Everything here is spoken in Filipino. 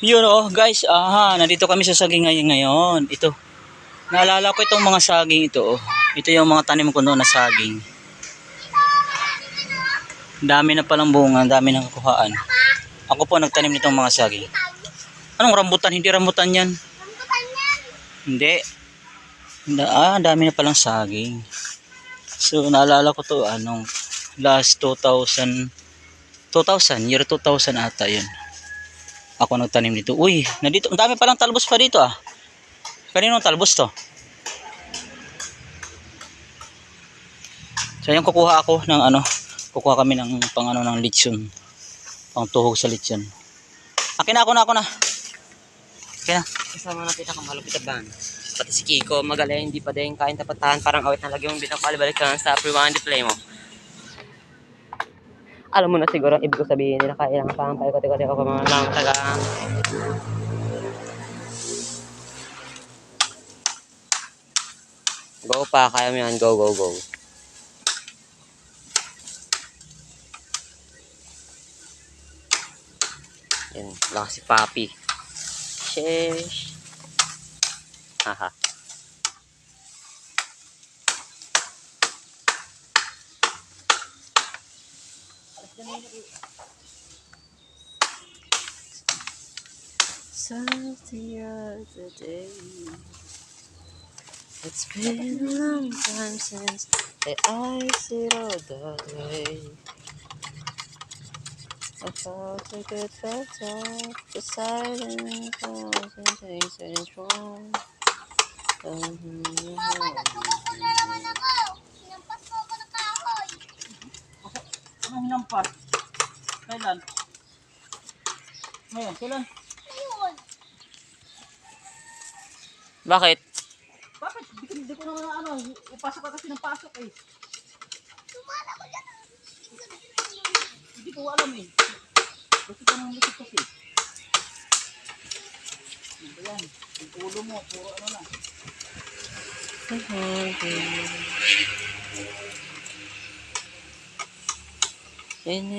Yun oh, guys, aha, nandito kami sa saging ngayon ngayon. Ito. Naalala ko itong mga saging ito oh. Ito yung mga tanim ko noon na saging. Dami na palang bunga, dami na kukuhaan. Ako po nagtanim nitong mga saging. Anong rambutan? Hindi rambutan yan. Hindi. Hindi. Ah, dami na palang saging. So, naalala ko to, anong last 2000, 2000, year 2000 ata yun. Ako nagtanim dito. Uy, nandito, ang dami palang talbos pa dito ah. Kaninong talbos to? So, yung kukuha ako ng ano, kukuha kami ng pang ano ng lechon. Pang tuhog sa lechon. Akin na, ako na, ako na. Akin na. Kasama natin ang malupit na band. Pati si Kiko, magaling, hindi pa din kain tapatahan, parang awit na lagi mong binapalibalik ka sa pre-one display mo. Alam mo na siguro, ang ibig ko sabihin nila, kailangan pa ang paikot-ikot ako mga lang taga... Go pa, kaya mo yan, go, go, go. Yan, lakas si Papi. Sheesh. Haha. Something other day. It's been a long time since the eyes it all that way. I thought I could better the silence wasn't tasting strong. Um, Anong hinampas? Kailan? Ngayon, kailan? Bakit? Bakit? Di, ko- di ko naman ano, ipasok ka kasi ng pasok eh. Hindi ko alam eh. Gusto ka nang likit kasi. Ano yan? Yung ulo mo, puro ano na. in